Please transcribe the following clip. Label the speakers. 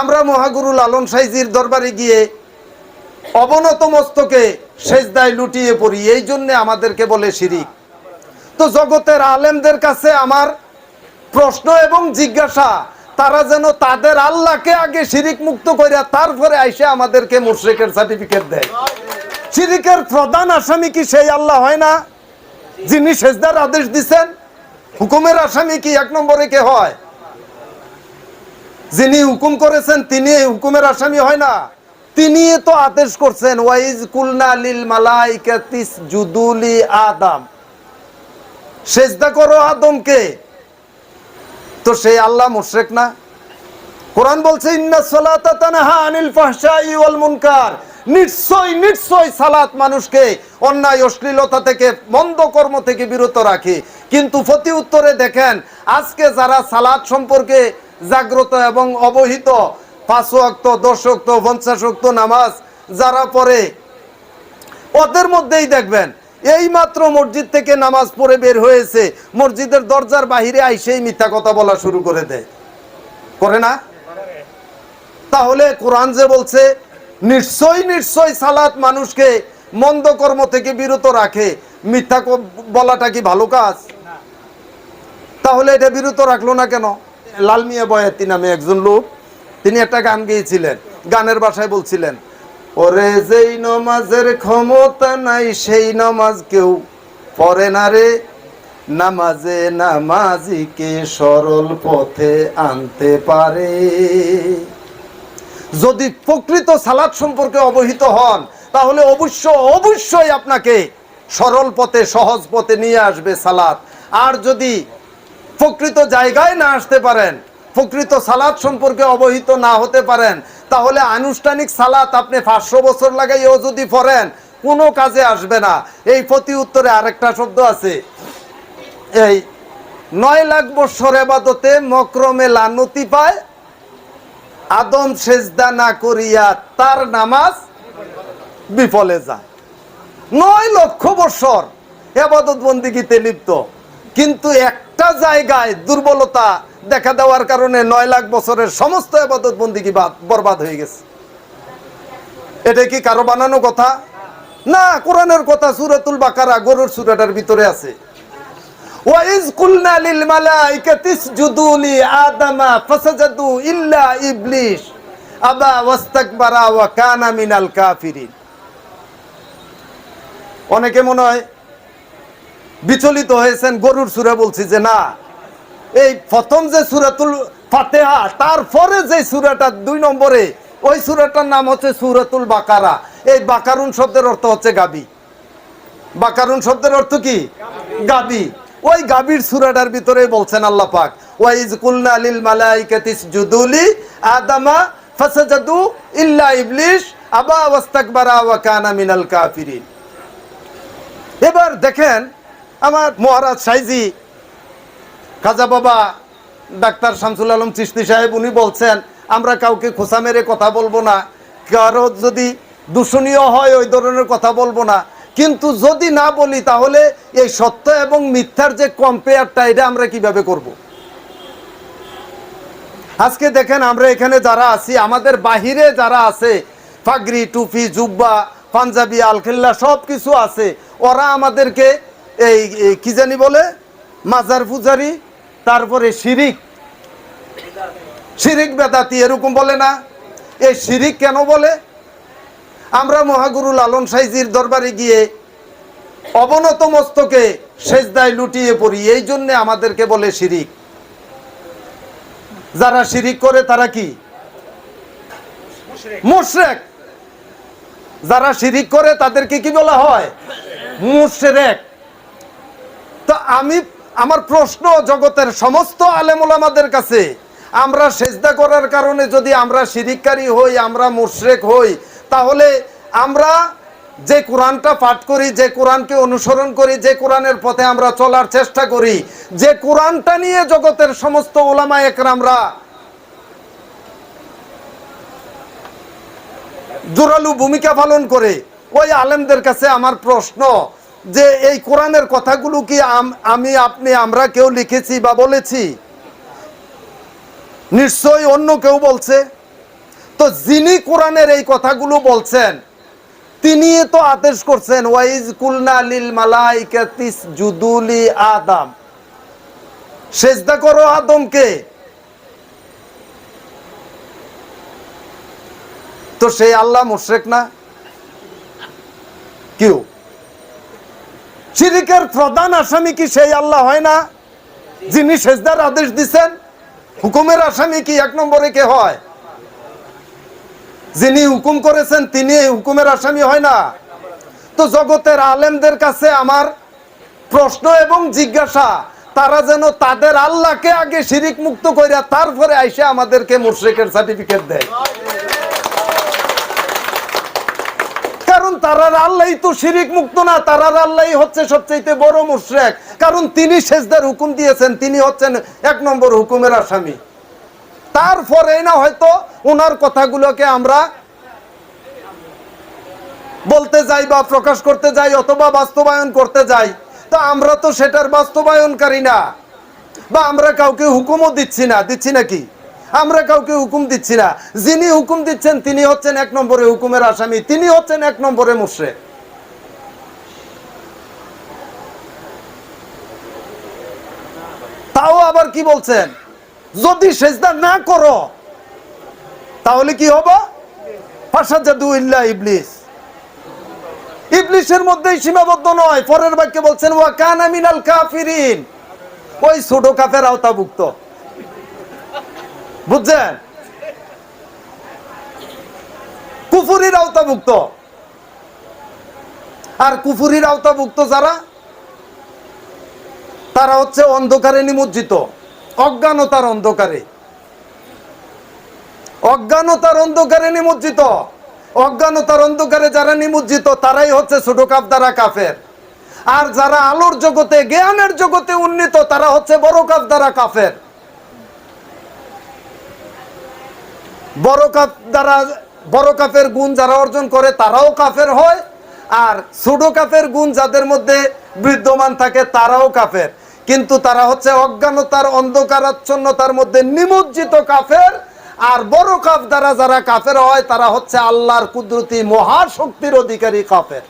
Speaker 1: আমরা মহাগুরু লালন সাইজির দরবারে গিয়ে অবনত মস্তকে সেজদায় লুটিয়ে পড়ি। এই জন্য আমাদেরকে বলে শিরিক। তো জগতের আলেমদের কাছে আমার প্রশ্ন এবং জিজ্ঞাসা, তারা যেন তাদের আল্লাহকে আগে শিরিক মুক্ত করে তারপরে আইসে আমাদেরকে মুশরিকের সার্টিফিকেট দেয়। শিরিকের প্রধান আসামি কি সেই আল্লাহ হয় না? যিনি সেজদার আদেশ দিচ্ছেন হুকুমের আসামি কি এক নম্বরে কে হয়? যিনি হুকুম করেছেন, তিনি এই হুকুমের আসামি হয় না। তিনি তো আদেশ করছেন, ওয়াইজ কুলনা লিল মালাইকাতিস জুদুলি আদম। সেজদা করো আদমকে। তো সেই আল্লাহ মুশরিক না। কোরআন বলছে, ইন্না সালাতা তানহা আনিল ফাহশাই ওয়াল মুনকার। নিশ্চয় নিশ্চয় সালাত মানুষকে অন্যায়, অশ্লীলতা থেকে, মন্দ কর্ম থেকে বিরত রাখে। কিন্তু প্রতি উত্তরে দেখেন, আজকে যারা সালাত সম্পর্কে জাগ্রত এবং অবহিত। পাঁচ ওয়াক্ত, দশ ওয়াক্ত, পঞ্চাশ ওয়াক্ত নামাজ যারা পড়ে, ওদের মধ্যেই দেখবেন এই মাত্র মসজিদ থেকে নামাজ পড়ে বের হয়েছে, মসজিদের দরজার বাহিরে আইসেই মিথ্যা কথা বলা শুরু করে দেয়। করে না? তাহলে কোরআন যে বলছে, নিশ্চয় নিশ্চয় সালাত মানুষকে মন্দ কর্ম থেকে বিরত রাখে। মিথ্যা বলাটা কি ভালো কাজ? তাহলে এটা বিরত রাখল না কেন? লাল মিয়া বয়াতি নামে একজন লোক, তিনি একটা গান গেয়েছিলেন, গানের বাসায় বলছিলেন, ওরে যেই নমাজের ক্ষমতা নাই, সেই নমাজ কেউ পরে না রে। নামাজে নামাজিকে সরল পথে আনতে পারে। যদি প্রকৃত সালাদ সম্পর্কে অবহিত হন, তাহলে অবশ্য অবশ্যই আপনাকে সরল পথে, সহজ পথে নিয়ে আসবে সালাদ আর যদি প্রকৃত জায়গায় না আসতে পারেন, প্রকৃত সালাদ সম্পর্কে অবহিত না হতে পারেন, তাহলে আনুষ্ঠানিক সালাত আপনি পাঁচশো বছর লাগাইও যদি পড়েন, কোনো কাজে আসবে না। এই প্রতি উত্তরে আরেকটা শব্দ আছে। এই, নয় লাখ বৎসর এবাদতে মক্রমে লানতি পায়, আদম সেজদা না করিয়া তার নামাজ বিফলে যায়। নয় লক্ষ বৎসর এবাদত বন্দিগিতে লিপ্ত, কিন্তু একটা জায়গায় দুর্বলতা দেখা দেওয়ার কারণে নয় লাখ বছরের সমস্ত বন্দিগি বাদ বরবাদ হয়ে গেছে? এটা কি কারও বানানো কথা? না, কোরআনের কথা সুরাতুল বাকারা গরুর সুরাটার ভিতরে আছে। লিল ইল্লা অনেকে মনে হয় বিচলিত হয়েছেন, গরুর সুরে বলছি যে না। এই প্রথম যে সুরাতুল ফাতেহা, তারপরে যে সুরাটা দুই নম্বরে, ওই সুরাটার নাম হচ্ছে সুরাতুল বাকারা। এই বাকারুন শব্দের অর্থ হচ্ছে গাবি। বাকারুন শব্দের অর্থ কি? গাবি। ওই গাবির সুরাটার ভিতরে বলছেন আল্লাহ পাক, ওয়াইজ কুলনা লিল মালাইকাতিস জুদুলি আদামা ফাসাজাদু ইল্লা ইবলিস আবা ওয়াস্তাকবারা ওয়া কানা মিনাল কাফিরিন। এবার দেখেন আমার মহারাজ সাইজি, খাজা বাবা, ডাক্তার শামসুল আলম চিস্তি সাহেব, উনি বলছেন, আমরা কাউকে খোসা মেরে কথা বলব না, কারও যদি দূষণীয় হয় ওই ধরনের কথা বলব না কিন্তু যদি না বলি, তাহলে এই সত্য এবং মিথ্যার যে কম্পেয়ারটা এটা আমরা কীভাবে করব। আজকে দেখেন, আমরা এখানে যারা আছি, আমাদের বাহিরে যারা আছে, ফাগরি, টুপি, জুব্বা, পাঞ্জাবি, আলখিল্লা সব কিছু আছে, ওরা আমাদেরকে এই কি জানি বলে? মাজার পূজারি তারপরে শিরিক। শিরিক বেদাতি এরকম বলে না। এই শিরিক কেন বলে? আমরা মহাগুরু লালন সাইজির দরবারে গিয়ে অবনত মস্তকে সেজদায় লুটিয়ে পড়ি। এই জন্য আমাদেরকে বলে শিরিক। যারা শিরিক করে তারা কি? মুশরেক। যারা শিরিক করে তাদেরকে কি বলা হয়? মুশরেক। তো আমি, আমার প্রশ্ন জগতের সমস্ত আলেমুলামাদের কাছে, আমরা সেজদা করার কারণে যদি আমরা শিরিককারী হই, আমরা মুশরেক হই, তাহলে আমরা যে কোরআনটা পাঠ করি, যে কোরআনকে অনুসরণ করি, যে কোরআনের পথে আমরা চলার চেষ্টা করি, যে কোরআনটা নিয়ে জগতের সমস্ত ওলামা একরামরা জোরালু ভূমিকা পালন করে, ওই আলেমদের কাছে আমার প্রশ্ন যে এই কোরআনের কথাগুলো কি আম- আপনি, আমরা কেউ লিখেছি বা বলেছি? নিশ্চয়ই অন্য কেউ বলছে। তো যিনি কোরআনের এই কথাগুলো বলছেন, তিনি তো আদেশ করছেন, ওয়াইজ কুলনা লিল মালাইকাতিস জুদুলি আদম। সেজদা করো আদমকে। তো সেই আল্লাহ মুশরেক না? কেউ? শিরিকের প্রধান আসামি কি সেই আল্লাহ হয় না? যিনি সেজদার আদেশ দিছেন, হুকুমের আসামি কি এক নম্বরে কে হয়? যিনি হুকুম করেছেন, তিনি হুকুমের আসামি হয় না। তো জগতের আলেমদের কাছে আমার প্রশ্ন এবং জিজ্ঞাসা, তারা যেন তাদের আল্লাহকে আগে শিরিক মুক্ত কইরা তারপরে আইসে আমাদেরকে মুশরিকের সার্টিফিকেট দেয় কারণ তারার আল্লাহই তো শিরিক মুক্ত না, তারার আল্লাহই হচ্ছে সবচেয়ে বড় মুশরেক। কারণ তিনি সেজদার হুকুম দিয়েছেন, তিনি হচ্ছেন এক নম্বর হুকুমের আসামি। তারপরে না হয়তো ওনার কথাগুলোকে আমরা বলতে যাই বা প্রকাশ করতে যাই অথবা বাস্তবায়ন করতে যাই। তা আমরা তো সেটার বাস্তবায়নকারী না, বা আমরা কাউকে হুকুমও দিচ্ছি না। দিচ্ছি নাকি আমরা কাউকে হুকুম দিচ্ছি না। যিনি হুকুম দিচ্ছেন, তিনি হচ্ছেন এক নম্বরে হুকুমের আসামি, তিনি হচ্ছেন এক নম্বরে মুশরে তাও আবার কি বলছেন? যদি সেজদা না করো, তাহলে কি হব? ফাসাজাদু ইল্লা ইবলিস। ইবলিসের মধ্যেই সীমাবদ্ধ নয়। পরের বাক্যে বলছেন, ওয়া কানা মিনাল কাফিরিন। ওই ছোট কাফের আওতাভুক্ত। বুঝছেন? কুফুরির আওতাভুক্ত। আর কুফুরির আওতাভুক্ত যারা, তারা হচ্ছে অন্ধকারে নিমজ্জিত। অজ্ঞানতার অন্ধকারে। অজ্ঞানতার অন্ধকারে নিমজ্জিত। অজ্ঞানতার অন্ধকারে যারা নিমজ্জিত, তারাই হচ্ছে ছোট কাপ দ্বারা কাফের। আর যারা আলোর জগতে, জ্ঞানের জগতে উন্নীত, তারা হচ্ছে বড় কাপ দ্বারা কাফের। বড় কাপ দ্বারা, বড় কাপের গুণ যারা অর্জন করে তারাও কাফের হয়, আর ছোট কাপের গুণ যাদের মধ্যে বিদ্যমান থাকে তারাও কাফের। কিন্তু তারা হচ্ছে অজ্ঞানতার, অন্ধকারাচ্ছন্নতার মধ্যে নিমজ্জিত কাফের, আর বড় কাপ দ্বারা যারা কাফের হয়, তারা হচ্ছে আল্লাহর কুদরতি মহাশক্তির অধিকারী কাফের।